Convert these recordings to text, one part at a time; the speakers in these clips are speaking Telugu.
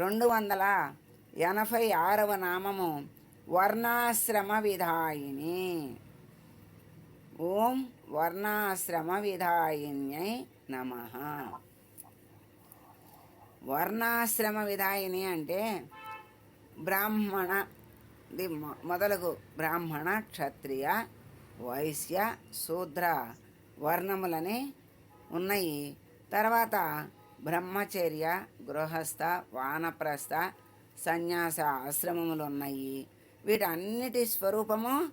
రెండు వందల ఎనభై ఆరవ నామము వర్ణాశ్రమ విధాయిని ఓం వర్ణాశ్రమ విధాయిన్యై నమ. వర్ణాశ్రమ విధాయిని అంటే బ్రాహ్మణ ది మొదలగు బ్రాహ్మణ క్షత్రియ వైశ్య శూద్ర వర్ణములని ఉన్నాయి. తర్వాత బ్రహ్మచర్య గృహస్థ వానప్రస్థ సన్యాస ఆశ్రమములు ఉన్నాయి వీటన్నిటి స్వరూపము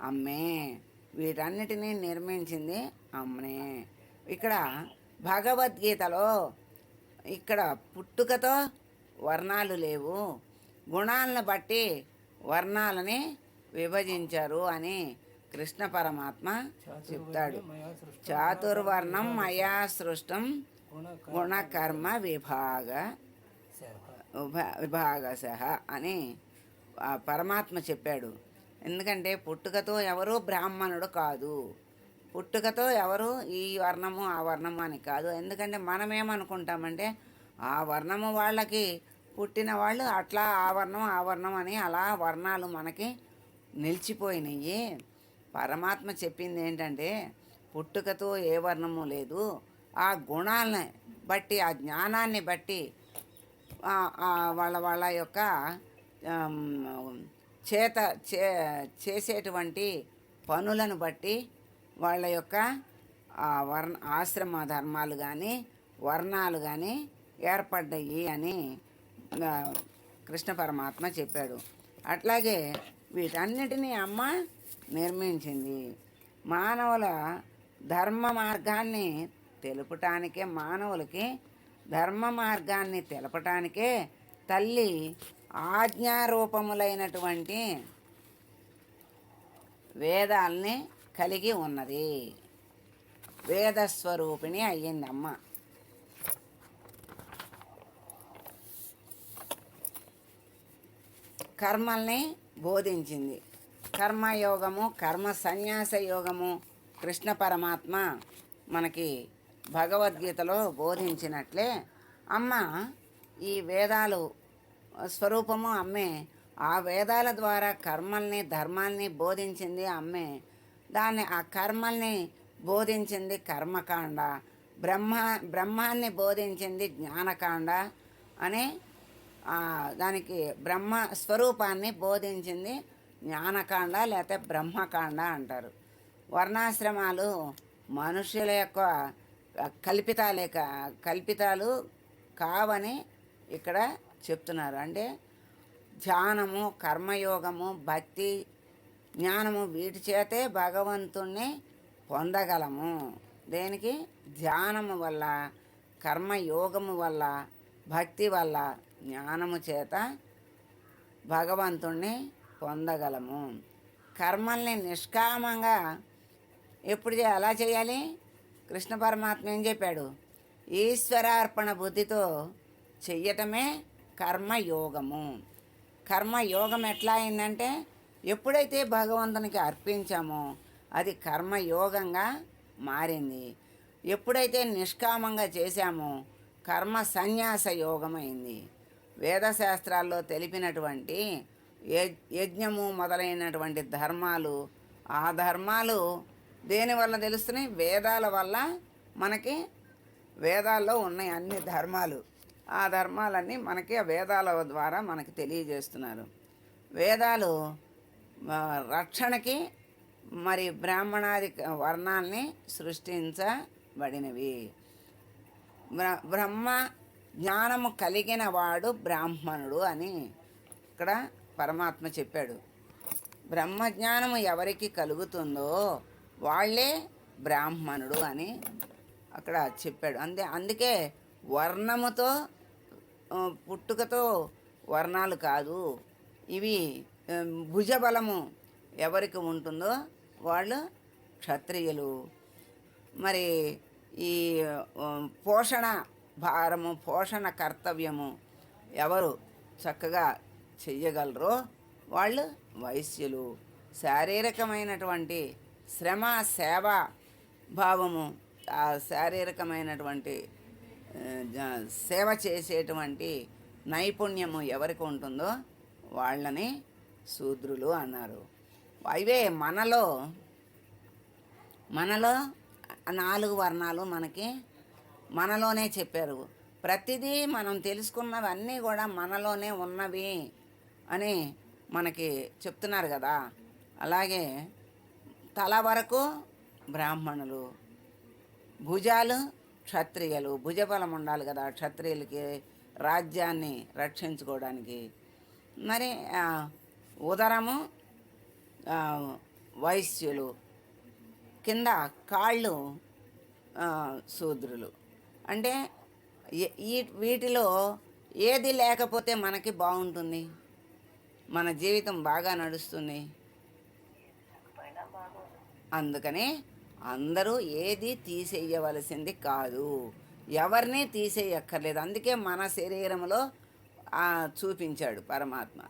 అమ్మే. వీటన్నిటినీ నిర్మించింది అమ్మే. ఇక్కడ భగవద్గీతలో ఇక్కడ పుట్టుకతో వర్ణాలు లేవు. గుణాలను బట్టి వర్ణాలని విభజించారు అని కృష్ణ పరమాత్మ చెప్తాడు. చాతుర్వర్ణం మయా సృష్టం గుణకర్మ విభాగ విభాగ సహ అని పరమాత్మ చెప్పాడు. ఎందుకంటే పుట్టుకతో ఎవరు బ్రాహ్మణుడు కాదు. పుట్టుకతో ఎవరు ఈ వర్ణము ఆ వర్ణము అని కాదు. ఎందుకంటే మనం ఏమనుకుంటామంటే ఆ వర్ణము వాళ్ళకి పుట్టిన వాళ్ళు అట్లా ఆ వర్ణం ఆ వర్ణం అని అలా వర్ణాలు మనకి నిలిచిపోయినాయి. పరమాత్మ చెప్పింది ఏంటంటే పుట్టుకతో ఏ వర్ణము లేదు. ఆ గుణాలని బట్టి ఆ జ్ఞానాన్ని బట్టి వాళ్ళ వాళ్ళ యొక్క చేత చే చేసేటువంటి పనులను బట్టి వాళ్ళ యొక్క వర్ణ ఆశ్రమ ధర్మాలు కానీ వర్ణాలు కానీ ఏర్పడ్డాయి అని కృష్ణ పరమాత్మ చెప్పాడు. అట్లాగే వీటన్నిటినీ అమ్మ నిర్మించింది. మానవుల ధర్మ మార్గాన్ని తెలుపటానికే మానవులకి ధర్మ మార్గాన్ని తెలపటానికే తల్లి ఆజ్ఞారూపములైనటువంటి వేదాల్ని కలిగి ఉన్నది. వేదస్వరూపిణి అయ్యిందమ్మ. కర్మల్ని బోధించింది. కర్మయోగము కర్మ సన్యాస యోగము కృష్ణ పరమాత్మ మనకి భగవద్గీతలో బోధించినట్లే అమ్మ ఈ వేదాలు స్వరూపము అమ్మే ఆ వేదాల ద్వారా కర్మల్ని ధర్మాల్ని బోధించింది అమ్మే. దాన్ని ఆ కర్మల్ని బోధించింది కర్మకాండ బ్రహ్మ బ్రహ్మాన్ని బోధించింది జ్ఞానకాండ అని దానికి బ్రహ్మ స్వరూపాన్ని బోధించింది జ్ఞానకాండ లేకపోతే బ్రహ్మకాండ అంటారు. వర్ణాశ్రమాలు మనుషుల యొక్క కల్పితాలే కా- కల్పితాలు కావని ఇక్కడ చెప్తున్నారు. అంటే ధ్యానము కర్మయోగము భక్తి జ్ఞానము వీటి చేతే భగవంతుణ్ణి పొందగలము. దేనికి? ధ్యానము వల్ల కర్మయోగము వల్ల భక్తి వల్ల జ్ఞానము చేత భగవంతుణ్ణి పొందగలము. కర్మల్ని నిష్కామంగా ఎప్పుడు ఎలా చేయాలి? కృష్ణ పరమాత్మ ఏం చెప్పాడు? ఈశ్వరార్పణ బుద్ధితో చెయ్యటమే కర్మయోగము. కర్మయోగం ఎట్లా అయిందంటే ఎప్పుడైతే భగవంతునికి అర్పించామో అది కర్మయోగంగా మారింది. ఎప్పుడైతే నిష్కామంగా చేశామో కర్మ సన్యాస యోగమైంది. వేదశాస్త్రాల్లో తెలిపినటువంటి యజ్- యజ్ఞము మొదలైనటువంటి ధర్మాలు ఆ ధర్మాలు దేని వల్ల తెలుస్తున్నాయి? వేదాల వల్ల మనకి వేదాల్లో ఉన్నాయి అన్ని ధర్మాలు. ఆ ధర్మాలన్నీ మనకి ఆ వేదాల ద్వారా మనకి తెలియజేస్తున్నారు. వేదాలు రక్షణకి మరి బ్రాహ్మణాది వర్ణాల్ని సృష్టించబడినవి. బ్రహ్మ జ్ఞానము కలిగిన వాడు బ్రాహ్మణుడు అని ఇక్కడ పరమాత్మ చెప్పాడు. బ్రహ్మజ్ఞానము ఎవరికి కలుగుతుందో వాళ్ళే బ్రాహ్మణుడు అని అక్కడ చెప్పాడు. అందే అందుకే వర్ణముతో పుట్టుకతో వర్ణాలు కాదు. ఇవి భుజబలము ఎవరికి ఉంటుందో వాళ్ళు క్షత్రియులు. మరి ఈ పోషణ భారము పోషణ కర్తవ్యము ఎవరు చక్కగా చెయ్యగలరో వాళ్ళు వైశ్యులు. శారీరకమైనటువంటి శ్రమ సేవ భావము ఆ శారీరకమైనటువంటి జ- సేవ చేసేటువంటి నైపుణ్యము ఎవరికి ఉంటుందో వాళ్ళని శూద్రులు అన్నారు. అవే మనలో మనలో నాలుగు వర్ణాలు మనకి మనలోనే చెప్పారు. ప్రతిదీ మనం తెలుసుకున్నవన్నీ కూడా మనలోనే ఉన్నవి అని మనకి చెప్తున్నారు కదా. అలాగే తల వరకు బ్రాహ్మణులు భుజాలు క్షత్రియులు భుజబలం ఉండాలి కదా క్షత్రియులకి రాజ్యాన్ని రక్షించుకోవడానికి. మరి ఉదరము వైశ్యులు కింద కాళ్ళు శూద్రులు. అంటే ఈ వీటిలో ఏది లేకపోతే మనకి బాగుంటుంది? మన జీవితం బాగా నడుస్తుంది? అందుకని అందరూ ఏది తీసేయవలసింది కాదు. ఎవరిని తీసేయక్కర్లేదు. అందుకే మన శరీరంలో చూపించాడు పరమాత్మ.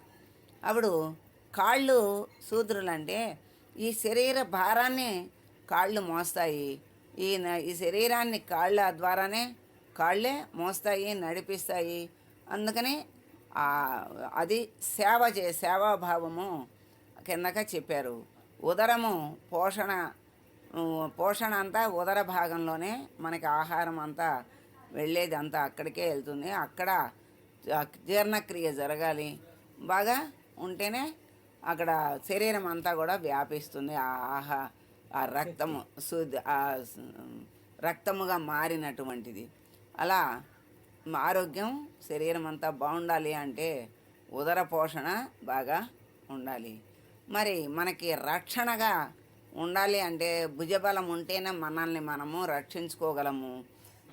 అప్పుడు కాళ్ళు శూద్రులంటే ఈ శరీర భారాన్ని కాళ్ళు మోస్తాయి. ఈ న- ఈ శరీరాన్ని కాళ్ళ ద్వారానే కాళ్ళే మోస్తాయి నడిపిస్తాయి. అందుకని అది సేవ చే సేవాభావము కిందక చెప్పారు. ఉదరము పోషణ పోషణ అంతా ఉదర భాగంలోనే మనకి ఆహారం అంతా వెళ్ళేది అంతా అక్కడికే వెళ్తుంది. అక్కడ జీర్ణక్రియ జరగాలి. బాగా ఉంటేనే అక్కడ శరీరం అంతా కూడా వ్యాపిస్తుంది. ఆ ఆహా ఆ రక్తము శుద్ధి ఆ రక్తముగా మారినటువంటిది. అలా ఆరోగ్యం శరీరం అంతా బాగుండాలి అంటే ఉదర పోషణ బాగా ఉండాలి. మరి మనకి రక్షణగా ఉండాలి అంటే భుజబలం ఉంటేనే మనల్ని మనము రక్షించుకోగలము.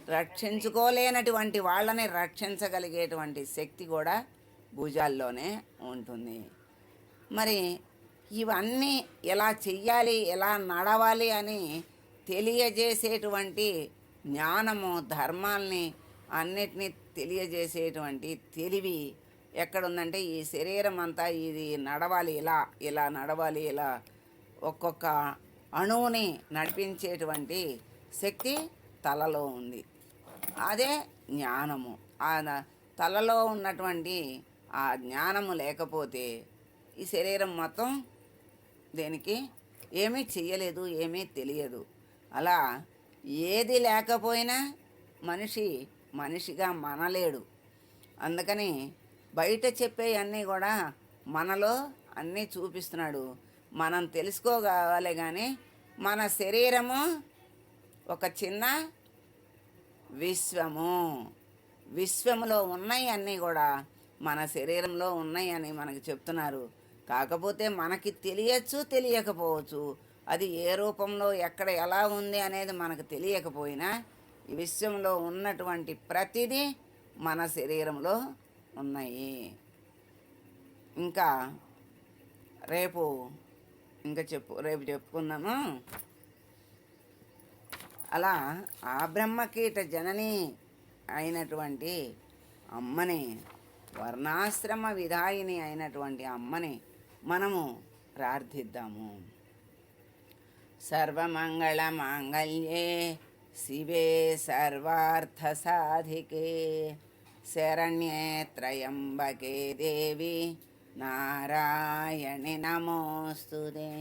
రక్షించుకోలేనటువంటి వాళ్ళని రక్షించగలిగేటువంటి శక్తి కూడా భుజాల్లోనే ఉంటుంది. మరి ఇవన్నీ ఎలా చెయ్యాలి ఎలా నడవాలి అని తెలియజేసేటువంటి జ్ఞానము ధర్మాల్ని అన్నిటినీ తెలియజేసేటువంటి తెలివి ఎక్కడుందంటే ఈ శరీరం అంతా ఇది నడవాలి ఇలా ఇలా నడవాలి ఇలా ఒక్కొక్క అణువుని నడిపించేటువంటి శక్తి తలలో ఉంది. అదే జ్ఞానము. ఆ తలలో ఉన్నటువంటి ఆ జ్ఞానము లేకపోతే ఈ శరీరం మొత్తం దేనికి ఏమీ చెయ్యలేదు ఏమీ తెలియదు. అలా ఏది లేకపోయినా మనిషి మనిషిగా మనలేడు. అందుకని బయట చెప్పేవన్నీ కూడా మనలో అన్నీ చూపిస్తున్నాడు. మనం తెలుసుకోగలే కానీ మన శరీరము ఒక చిన్న విశ్వము. విశ్వములో ఉన్నాయి అన్నీ కూడా మన శరీరంలో ఉన్నాయి అని మనకు చెప్తున్నారు. కాకపోతే మనకి తెలియచ్చు తెలియకపోవచ్చు. అది ఏ రూపంలో ఎక్కడ ఎలా ఉంది అనేది మనకు తెలియకపోయినా ఈ విశ్వంలో ఉన్నటువంటి ప్రతిదీ మన శరీరంలో ఉన్నాయి. ఇంకా రేపు ఇంకా చెప్పు రేపు చెప్పుకుందాము. అలా ఆ బ్రహ్మకీట జనని అయినటువంటి అమ్మని వర్ణాశ్రమ విధాయిని అయినటువంటి అమ్మని మనము ప్రార్థిద్దాము. సర్వమంగళ మాంగళ్యే శివే సర్వార్థ సాధికే శరణ్యే త్రయంబకే దేవి నారాయణి నమోస్తుదే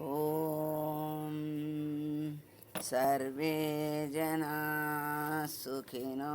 ॐ सर्वे जना सुखिनो